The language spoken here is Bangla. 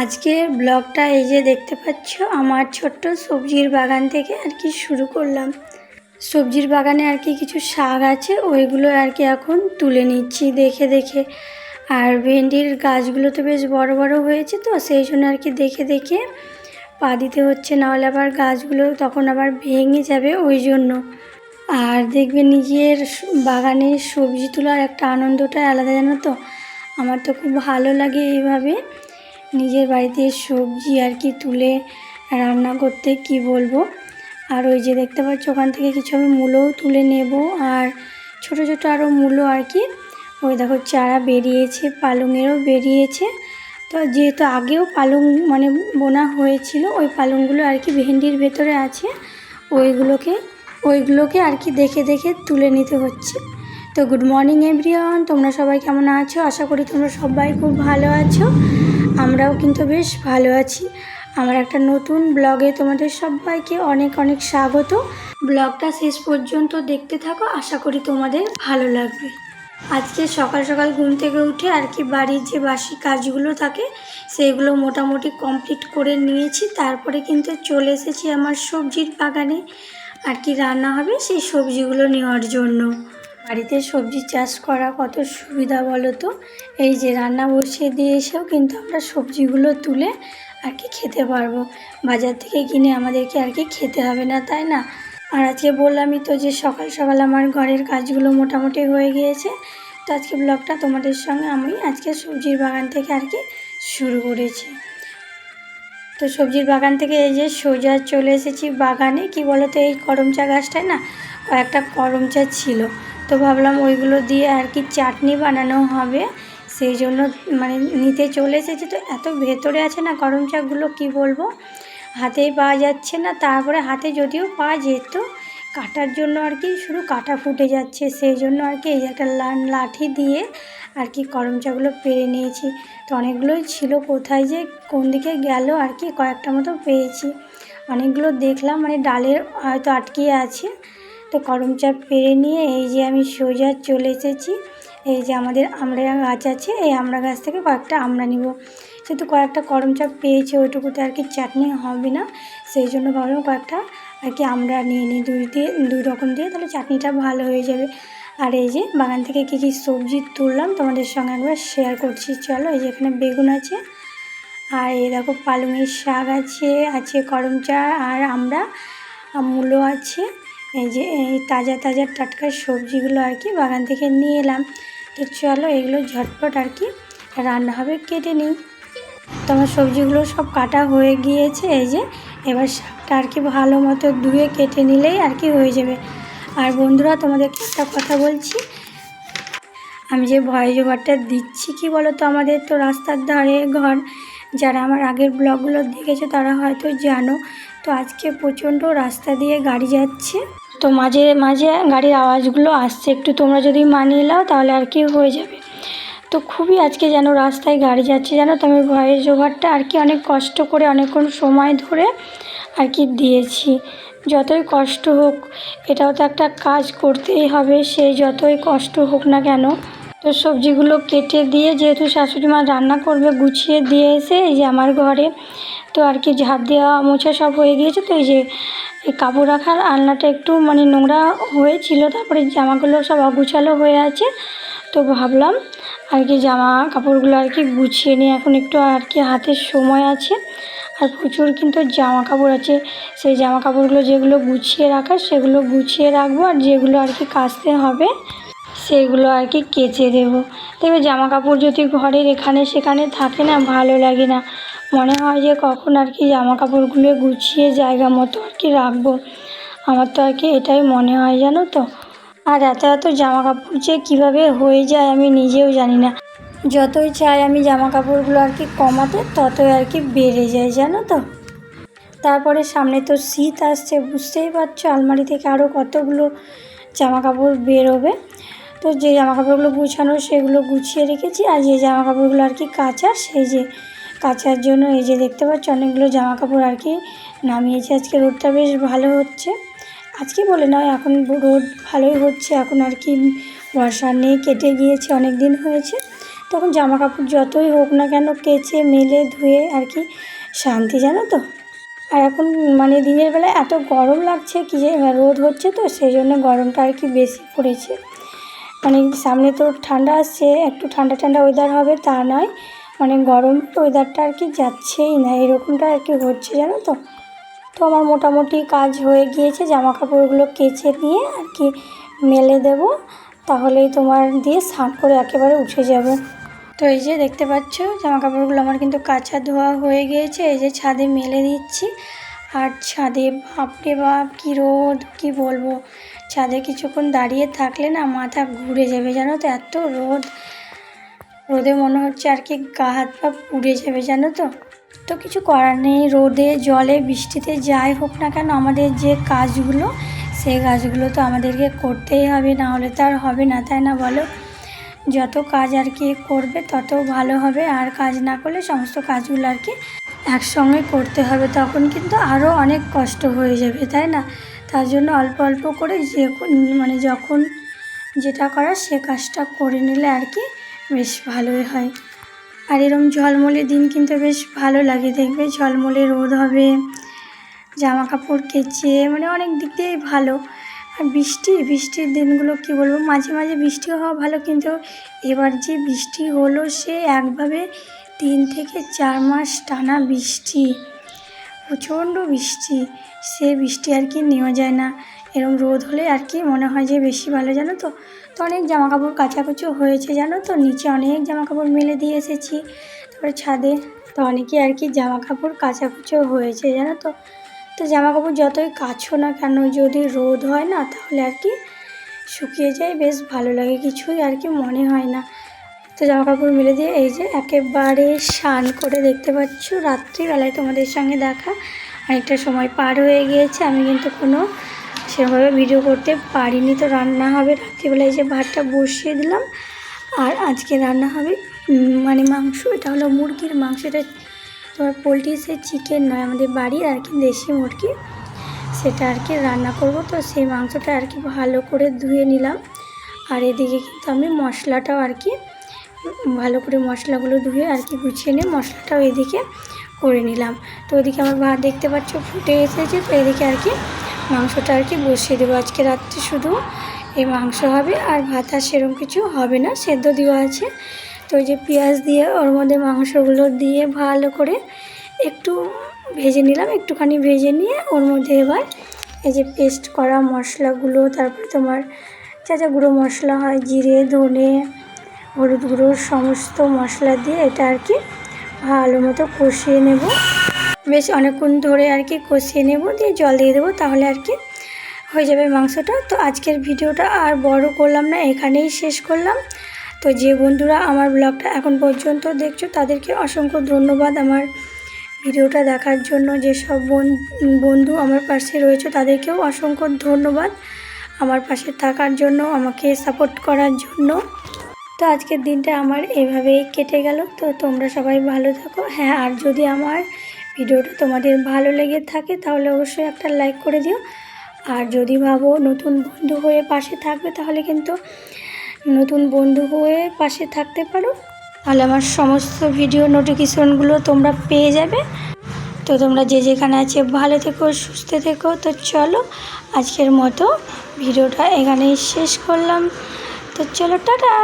আজকের ব্লগটা এই যে দেখতে পাচ্ছ, আমার ছোট্ট সবজির বাগান থেকে আর কি শুরু করলাম। সবজির বাগানে আর কি কিছু শাক আছে, ওইগুলো আর কি এখন তুলে নিচ্ছি দেখে দেখে। আর ভেন্ডির গাছগুলো তো বেশ বড় বড় হয়েছে তো, সেই জন্য আর কি দেখে দেখে পা দিতে হচ্ছে, নাহলে আবার গাছগুলো তখন আবার ভেঙে যাবে ওই জন্য। আর দেখবে নিজের বাগানে সবজি তোলার একটা আনন্দটাই আলাদা, জানো তো? আমার তো খুব ভালো লাগে এইভাবে। নিজের বাড়িতে সবজি আর কি তুলে রান্না করতে কি বলব? আর ওই যে দেখতে পাচ্ছ, ওখান থেকে কিছু আমি মূলও তুলে নেব। আর ছোট ছোট আরও মূলো আর কি। ওই দেখো, চারা বেরিয়েছে, পালংয়েরও বেরিয়েছে। তো যেহেতু আগেও পালং মানে বোনা হয়েছিল, ওই পালংগুলো আর কি ভেন্ডির ভেতরে আছে। ওইগুলোকে ওইগুলোকে আর কি দেখে দেখে তুলে নিতে হচ্ছে। তো গুড মর্নিং এভরিওয়ান, তোমরা সবাই কেমন আছো? আশা করি তোমরা সবাই খুব ভালো আছো। আমরাও কিন্তু বেশ ভালো আছি। আমার একটা নতুন ব্লগে তোমাদের সবাইকে অনেক অনেক স্বাগত। ব্লগটা শেষ পর্যন্ত দেখতে থাকো, আশা করি তোমাদের ভালো লাগবে। আজকে সকাল সকাল ঘুম থেকে উঠে আর কি বাড়ির যে বাসি কাজগুলো থাকে সেইগুলো মোটামুটি কমপ্লিট করে নিয়েছি। তারপরে কিন্তু চলে এসেছি আমার সবজির বাগানে। আর কি রান্না হবে, সেই সবজিগুলো নেওয়ার জন্য। বাড়িতে সবজি চাষ করা কত সুবিধা বলো তো এই যে রান্না বসিয়ে দিয়ে এসেও কিন্তু আমরা সবজিগুলো তুলে আর কি খেতে পারব। বাজার থেকে কিনে আমাদেরকে আর কি খেতে হবে না, তাই না? আর আজকে বললামই তো যে সকাল সকাল আমার ঘরের কাজগুলো মোটামুটি হয়ে গিয়েছে। তো আজকে ব্লগটা তোমাদের সঙ্গে আমি আজকে সবজির বাগান থেকে আর কি শুরু করেছি। তো সবজির বাগান থেকে এই যে সোজা চলে এসেছি বাগানে। কি বলতো? এই করমচা গাছটায় না কয়েকটা করমচা ছিল। তো ভাবলাম ওইগুলো দিয়ে আর কি চাটনি বানানো হবে। সেই জন্য মানে নিতে চলে এসেছে তো এত ভেতরে আছে না করম চাগুলো কি বলব? হাতেই পাওয়া যাচ্ছে না। তারপরে হাতে যদিও পাওয়া যেত, কাটার জন্য আর কি শুধু কাটা ফুটে যাচ্ছে। সেই জন্য আর কি এই একটা লাঠি দিয়ে আর কি করম চাগুলো পেরে নিয়েছি। তো অনেকগুলোই ছিল কোথায় যে কোন দিকে গেল আর কি কয়েকটা মতো পেয়েছি। অনেকগুলো দেখলাম মানে ডালের হয়তো আটকিয়ে আছে। তো করম চাপ পেরে নিয়ে এই যে আমি সোজা চলে এসেছি। এই যে আমাদের আমড়া গাছ আছে, এই আমড়া গাছ থেকে কয়েকটা আমড়া নিব। যেহেতু কয়েকটা করম চাপ পেয়েছি, ওইটুকুতে আর কি চাটনি হবে না। সেই জন্য ভাবলাম কয়েকটা আর কি আমরা নিয়ে নিই, দুই দিয়ে, দুই রকম দিয়ে, তাহলে চাটনিটা ভালো হয়ে যাবে। আর এই যে বাগান থেকে কী কী সবজি তুললাম, তোমাদের সঙ্গে একবার শেয়ার করছি। চলো, এই যে এখানে বেগুন আছে, আর এই দেখো পালংয়ের শাক আছে আছে করম চা, আর আমরা মূলো আছে। এই যে এই তাজা তাজা টাটকা সবজিগুলো আর কি বাগান থেকে নিয়ে এলাম। তো চলো এগুলো ঝটপট আর কি রান্না হবে, কেটে নিই। তো আমার সবজিগুলো সব কাটা হয়ে গিয়েছে, এই যে এবার শাকটা আর কি ভালো মতো ধুয়ে কেটে নিলেই আর কি হয়ে যাবে। আর বন্ধুরা তোমাদেরকে একটা কথা বলছি। আমি যে ভয়েস ওভারটা দিচ্ছি, কি বলো তো আমাদের তো রাস্তার ধারে ঘর, যারা আমার আগের ব্লগগুলো দেখেছ তারা হয়তো জানো তো আজকে প্রচণ্ড রাস্তা দিয়ে গাড়ি যাচ্ছে। তো মাঝে মাঝে গাড়ির আওয়াজগুলো আসছে। একটু তোমরা যদি মানিয়ে নাও তাহলে আর কি হয়ে যাবে। তো খুবই আজকে যেন রাস্তায় গাড়ি যাচ্ছে। জানো তো আমি ভয়েস ওভারটা আর কি অনেক কষ্ট করে অনেকক্ষণ সময় ধরে আর কি দিয়েছি। যতই কষ্ট হোক, এটাও তো একটা কাজ করতেই হবে। সে যতই কষ্ট হোক না কেন তো সবজিগুলো কেটে দিয়ে যেহেতু শাশুড়ি মা রান্না করবে, গুছিয়ে দিয়ে এসে এই যে আমার ঘরে তো আর কি ঝাড় দেওয়া, মোছা সব হয়ে গিয়েছে। তো এই যে এই কাপড় রাখার আলনাটা একটু মানে নোংরা হয়েছিল, তারপরে জামাগুলো সব অগুছালো হয়ে আছে। তো ভাবলাম আর কি জামা কাপড়গুলো আর কি গুছিয়ে নিই এখন একটু আর কি হাতের সময় আছে। আর প্রচুর কিন্তু জামা কাপড় আছে। সেই জামা কাপড়গুলো যেগুলো গুছিয়ে রাখার, সেগুলো গুছিয়ে রাখব। আর যেগুলো আর কি কাচতে হবে সেগুলো আর কি কেচে দেবো। তবে জামা কাপড় যদি ঘরের এখানে সেখানে থাকে না, ভালো লাগে না। মনে হয় যে কখন আর কি জামা কাপড়গুলো গুছিয়ে জায়গা মতো আর কি রাখব। আমার তো আর কি এটাই মনে হয় জানো তো। আর এত এত জামা কাপড় যে কীভাবে হয়ে যায় আমি নিজেও জানি না। যতই চাই আমি জামা কাপড়গুলো আর কি কমাতে, ততই আর কি বেড়ে যায়, জানো তো। তারপরে সামনে তো শীত আসছে, বুঝতেই পারছ, আলমারি থেকে আরও কতগুলো জামা কাপড় বেরোবে। তো যে জামা কাপড়গুলো গুছানো সেগুলো গুছিয়ে রেখেছি আর যে জামা কাপড়গুলো আর কি কাচার সেই যে কাচার জন্য এই যে দেখতে পাচ্ছ অনেকগুলো জামা কাপড় আর কি নামিয়েছি। আজকে রোদটা বেশ ভালো হচ্ছে। আজকে বলে নয়, এখন রোদ ভালোই হচ্ছে। এখন আর কি বর্ষা নেই, কেটে গিয়েছে অনেক দিন হয়েছে। তখন জামা কাপড় যতই হোক না কেন কেচে, মেলে, ধুয়ে আর কি শান্তি, জানো তো? আর এখন মানে দিনের বেলা এত গরম লাগছে কি যে রোদ হচ্ছে তো, সেই জন্য গরমটা আর কি বেশি পড়েছে। মানে সামনে তো ঠান্ডা আসছে একটু ঠান্ডা ঠান্ডা ওয়েদার হবে তা নয়। মানে গরম ওয়েদারটা আর কি যাচ্ছেই না, এরকমটা আর কি হচ্ছে জানো তো? তো আমার মোটামুটি কাজ হয়ে গিয়েছে জামা কাপড়গুলো কেচে নিয়ে আর কি মেলে দেব। তাহলেই তোমার দিয়ে স্নান করে একেবারে উঠে যাব। তো এই যে দেখতে পাচ্ছ জামা কাপড়গুলো আমার কিন্তু কাঁচা ধোয়া হয়ে গিয়েছে, এই যে ছাদে মেলে দিচ্ছি। আর ছাদে বাপরে বাপ, কী রোদ, কী বলব? ছাদে কিছুক্ষণ দাঁড়িয়ে থাকলে না মাথা ঘুরে যাবে, জানো তো? এত রোদ। রোদে মনে হচ্ছে আর কি গা হাত পা পুড়ে যাবে, জানো তো? তো কিছু করার নেই, রোদে, জলে, বৃষ্টিতে যাই হোক না কেন, আমাদের যে কাজগুলো, সেই কাজগুলো তো আমাদেরকে করতেই হবে, না হলে তো আর হবে না, তাই না বলো? যত কাজ আর কি করবে, তত ভালো হবে, আর কাজ না করলে সমস্ত কাজগুলো আর কি একসঙ্গে করতে হবে, তখন কিন্তু আরও অনেক কষ্ট হয়ে যাবে, তাই না? তার জন্য অল্প অল্প করে যে মানে যখন যেটা করার সে কাজটা করে নিলে আর কি বেশ ভালোই হয়। আর এরম ঝলমলে দিন কিন্তু বেশ ভালো লাগে, দেখবে ঝলমলে রোদ হবে জামা কাপড় কেচে মানে অনেক দিক দিয়েই ভালো। আর বৃষ্টি, বৃষ্টির দিনগুলো কি বলব, মাঝে মাঝে বৃষ্টি হওয়া ভালো, কিন্তু এবার যে বৃষ্টি হলো সে একভাবে তিন থেকে চার মাস টানা বৃষ্টি, প্রচণ্ড বৃষ্টি। সে বৃষ্টি আর কি নেওয়া যায় না। এরম রোদ হলে আর কি মনে হয় যে বেশি ভালো জানো তো? তো অনেক জামা কাপড় কাচাকুচো হয়েছে জানো তো? নিচে অনেক জামা কাপড় মেলে দিয়ে এসেছি। তারপরে ছাদে তো অনেকে আর কি জামা কাপড় কাচাকুচো হয়েছে জানো তো? তো জামা কাপড় যতই কাছো না কেন, যদি রোদ হয় না, তাহলে আর কি শুকিয়ে যায়। বেশ ভালো লাগে, কিছুই আর কি মনে হয় না। তো জামা কাপড় মেলে দিয়ে এই যে একেবারে স্নান করে দেখতে পাচ্ছ, রাত্রিবেলায় তোমাদের সঙ্গে দেখা। অনেকটা সময় পার হয়ে গিয়েছে, আমি কিন্তু কোনো সেরকমভাবে ভিডিও করতে পারিনি। তো রান্না হবে, রাত্রিবেলায় যে ভাতটা বসিয়ে দিলাম। আর আজকে রান্না হবে মানে মাংস। এটা হলো মুরগির মাংস। এটা তোমার পোলট্রি সে চিকেন নয়, আমাদের বাড়ির আর কি দেশি মুরগি। সেটা আর কি রান্না করব। তো সেই মাংসটা আর কি ভালো করে ধুয়ে নিলাম। আর এদিকে কিন্তু আমি মশলাটাও আর কি ভালো করে মশলাগুলো ধুয়ে আর কি গুছিয়ে নিয়ে মশলাটাও এদিকে করে নিলাম। তো ওইদিকে আমার ভাত দেখতে পাচ্ছ ফুটে এসেছে, তো এদিকে আর কি মাংসটা আর কি বসিয়ে দেবো। আজকে রাত্রে শুধু এই মাংস হবে আর ভাত আর সেরকম কিছু হবে না, সেদ্ধ দেওয়া আছে। তো ওই যে পেঁয়াজ দিয়ে ওর মধ্যে মাংসগুলো দিয়ে ভালো করে একটু ভেজে নিলাম, একটুখানি ভেজে নিয়ে ওর মধ্যে এবার এই যে পেস্ট করা মশলাগুলো, তারপরে তোমার যা যা গুঁড়ো মশলা হয়, জিরে, ধনে হলুদ গুঁড়ো, সমস্ত মশলা দিয়ে এটা আর কি ভালো মতো কষিয়ে নেব। বেশ অনেকক্ষণ ধরে আর কি কষিয়ে নেব, দিয়ে জল দিয়ে দেবো, তাহলে আর কি হয়ে যাবে মাংসটা। তো আজকের ভিডিওটা আর বড় করলাম না, এখানেই শেষ করলাম। তো যে বন্ধুরা আমার ব্লগটা এখন পর্যন্ত দেখছ, তাদেরকে অসংখ্য ধন্যবাদ আমার ভিডিওটা দেখার জন্য। যেসব বন্ধু আমার পাশে রয়েছে, তাদেরকেও অসংখ্য ধন্যবাদ আমার পাশে থাকার জন্য, আমাকে সাপোর্ট করার জন্য। তো আজকের দিনটা আমার এভাবেই কেটে গেল। তো তোমরা সবাই ভালো থাকো। হ্যাঁ আর যদি আমার ভিডিওটা তোমাদের ভালো লেগে থাকে, তাহলে অবশ্যই একটা লাইক করে দিও। আর যদি ভাবো নতুন বন্ধু হয়ে পাশে থাকবে, তাহলে কিন্তু নতুন বন্ধু হয়ে পাশে থাকতে পারো। তাহলে আমার সমস্ত ভিডিও নোটিফিকেশনগুলো তোমরা পেয়ে যাবে। তো তোমরা যে যেখানে আছে, ভালো থেকো, সুস্থ থেকো। তো চলো, আজকের মতো ভিডিওটা এখানেই শেষ করলাম। তো চলো, টাটা!